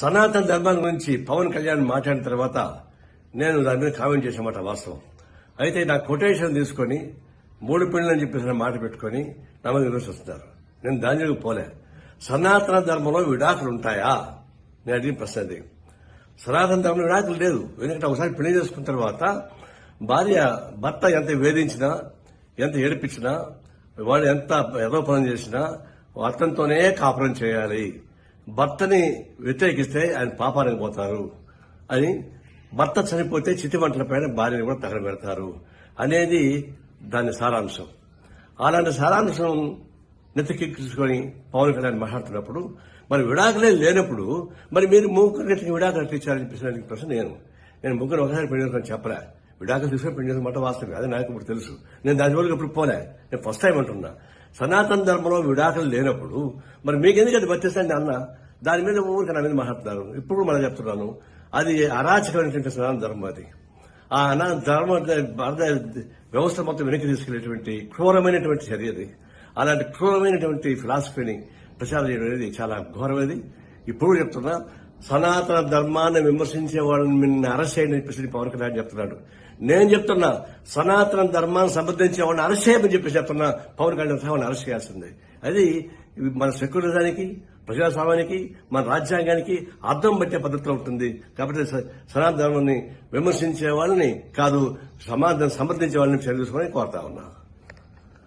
సనాతన ధర్మం గురించి పవన్ కళ్యాణ్ మాట్లాడిన తర్వాత నేను దాని మీద కామెంట్ చేసామాట వాస్తవం. అయితే నా కొటేషన్ తీసుకొని మూడు పిండ్లని చెప్పేసిన మాట పెట్టుకొని నా మీద విమర్శిస్తున్నారు నేను దాని దగ్గర పోలే. సనాతన ధర్మంలో విడాకులు ఉంటాయా? నేను అడిగిన ప్రశ్న అది. సనాతన ధర్మంలో విడాకులు లేదు ఎందుకంటే ఒకసారి పెళ్ళి చేసుకున్న తర్వాత భార్య భర్త ఎంత వేధించినా ఎంత ఏడిపించినా వాడు ఎంత ఏదో పనం చేసినా అతనితోనే కాపురం చేయాలి. భర్తని వ్యతిరేకిస్తే ఆయన పాపానికి పోతారు అని భర్త చనిపోతే చితిమంటల పైన భార్యను కూడా తగలబెడతారు అనేది దాని సారాంశం. అలాంటి సారాంశం నెత్తికెక్కించుకొని పవన్ కళ్యాణ్ మాట్లాడుతున్నప్పుడు మరి విడాకులే లేనప్పుడు మరి మీరు ముగ్గురు గట్టి విడాకులు ఎట్టించారని చెప్పేసి ప్రశ్న నేను. నేను ముగ్గురు ఒకసారి పెళ్ళి చేసుకొని చెప్పలే. విడాకులు తీసుకొని పెళ్ళి చేసుకున్న మాట వాస్తవం అది నాకు ఇప్పుడు తెలుసు. నేను దాని వరకు ఇప్పుడు పోలే. నేను ఫస్ట్ టైం అంటున్నా. సనాతన ధర్మంలో విడాకులు లేనప్పుడు మరి మీకెందుకు అది వచ్చేసండి అన్న? దాని మీద ఊరికి నా మీద మాట్లాడుతున్నారు. ఇప్పుడు మనం చెప్తున్నాను. అది అరాచకమైనటువంటి సనాతన ధర్మం అది. ఆ అనా ధర్మ భారత వ్యవస్థ మొత్తం వెనక్కి తీసుకెళ్ళేటువంటి క్రూరమైనటువంటి చర్య అది. అలాంటి క్రూరమైనటువంటి ఫిలాసఫీని ప్రచారం చేయడం అనేది చాలా ఘోరమైనది. ఇప్పుడు చెప్తున్నా సనాతన ధర్మాన్ని విమర్శించే వాళ్ళని నిన్ను అరెస్ట్ చేయని చెప్పేసి పవన్ కళ్యాణ్ చెప్తున్నాడు. నేను చెప్తున్నా సనాతన ధర్మాన్ని సంబంధించే వాళ్ళని అరెస్ట్ చేయమని చెప్పేసి చెప్తున్నా పవన్ కళ్యాణ్ వాళ్ళని అరెస్ట్ చేయాల్సిందే అది మన సెక్యులరిజానికి ప్రజాస్వామ్యానికి మన రాజ్యాంగానికి అర్థం పట్టే పద్ధతిలో ఉంటుంది. కాబట్టి స- సనాతన ధర్మాన్ని విమర్శించే వాళ్ళని కాదు సమాజం సమర్థించే వాళ్ళని చర్య తీసుకోవాలని కోరుతా ఉన్నా.